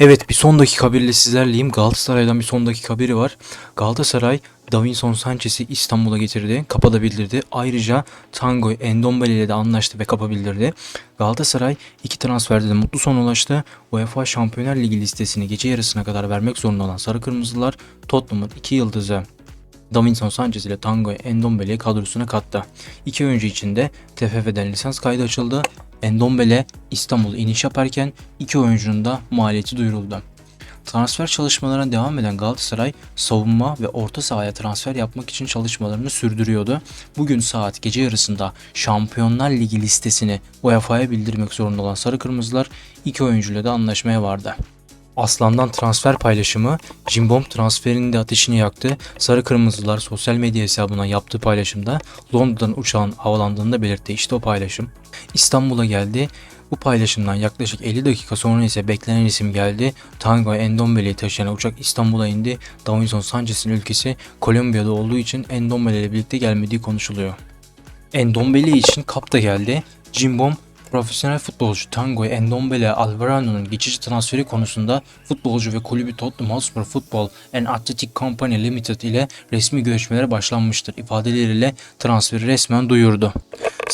Evet bir son dakika haberiyle sizlerleyim. Galatasaray'dan bir son dakika haberi var. Galatasaray Davinson Sanchez'i İstanbul'a getirdi. Kapa da bildirdi. Ayrıca Tango Endombele ile de anlaştı ve kapa bildirdi. Galatasaray iki transferde de mutlu son ulaştı. UEFA Şampiyonlar Ligi listesini gece yarısına kadar vermek zorunda olan Sarı Kırmızılar Tottenham'ın iki yıldızı Davinson Sanchez ile Tango Endombele'yi kadrosuna kattı. İki oyuncu için de TFF'den lisans kaydı açıldı. Endombele İstanbul'a iniş yaparken iki oyuncunun da maliyeti duyuruldu. Transfer çalışmalarına devam eden Galatasaray savunma ve orta sahaya transfer yapmak için çalışmalarını sürdürüyordu. Bugün saat gece yarısında Şampiyonlar Ligi listesini UEFA'ya bildirmek zorunda olan Sarı Kırmızılar iki oyuncuyla da anlaşmaya vardı. Aslan'dan transfer paylaşımı Jimbom transferinin de ateşini yaktı. Sarı Kırmızılar sosyal medya hesabına yaptığı paylaşımda Londra'dan uçağın havalandığını da belirtti. İşte o paylaşım. İstanbul'a geldi. Bu paylaşımdan yaklaşık 50 dakika sonra ise beklenen isim geldi. Tango Endombele'yi taşıyan uçak İstanbul'a indi. Davinson Sanchez'in ülkesi Kolombiya'da olduğu için Endombele ile birlikte gelmediği konuşuluyor. Endombele için kap da geldi. Jimbom profesyonel futbolcu Tango Endombele Alvarano'nun geçici transferi konusunda futbolcu ve kulübü Tottenham Hotspur Football and Athletic Company Limited ile resmi görüşmelere başlanmıştır ifadeleriyle transferi resmen duyurdu.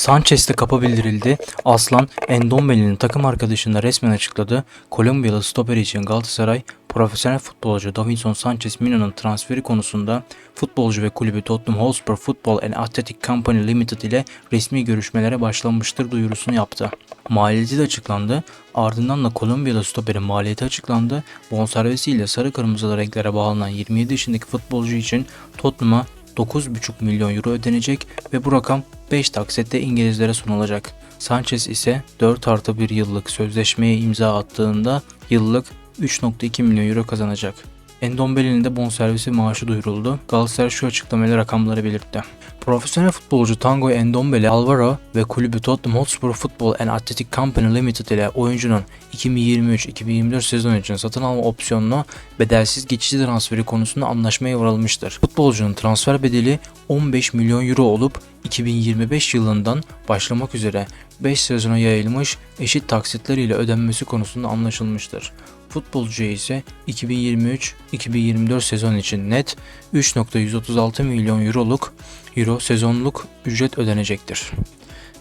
Sanchez'te kapa bildirildi. Aslan Endombele'nin takım arkadaşını resmen açıkladı. Kolombiyalı stoper için Galatasaray profesyonel futbolcu Davinson Sanchez Mino'nun transferi konusunda futbolcu ve kulübü Tottenham Hotspur Football and Athletic Company Limited ile resmi görüşmelere başlanmıştır duyurusunu yaptı. Maliyeti de açıklandı. Ardından da Kolombiyalı stoperin maliyeti açıklandı. Bonservisiyle sarı kırmızılı renklere bağlanan 27 yaşındaki futbolcu için Tottenham'a 9,5 milyon euro ödenecek ve bu rakam 5 taksitte İngilizlere sunulacak. Sanchez ise 4 artı 1 yıllık sözleşmeye imza attığında yıllık 3.2 milyon euro kazanacak. Endombele'nin de bonservisi maaşı duyuruldu. Galatasaray şu açıklamayla rakamları belirtti. Profesyonel futbolcu Tango Endombele Alvaro ve kulübü Tottenham Hotspur Football and Athletic Company Limited ile oyuncunun 2023-2024 sezon için satın alma opsiyonunu bedelsiz geçici transferi konusunda anlaşmaya varılmıştır. Futbolcunun transfer bedeli 15 milyon euro olup 2025 yılından başlamak üzere 5 sezona yayılmış eşit taksitler ile ödenmesi konusunda anlaşılmıştır. Futbolcuya ise 2023-2024 sezon için net 3.136 milyon euroluk euro sezonluk ücret ödenecektir.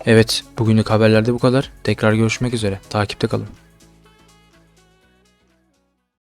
Evet, bugünlük haberlerde bu kadar. Tekrar görüşmek üzere. Takipte kalın.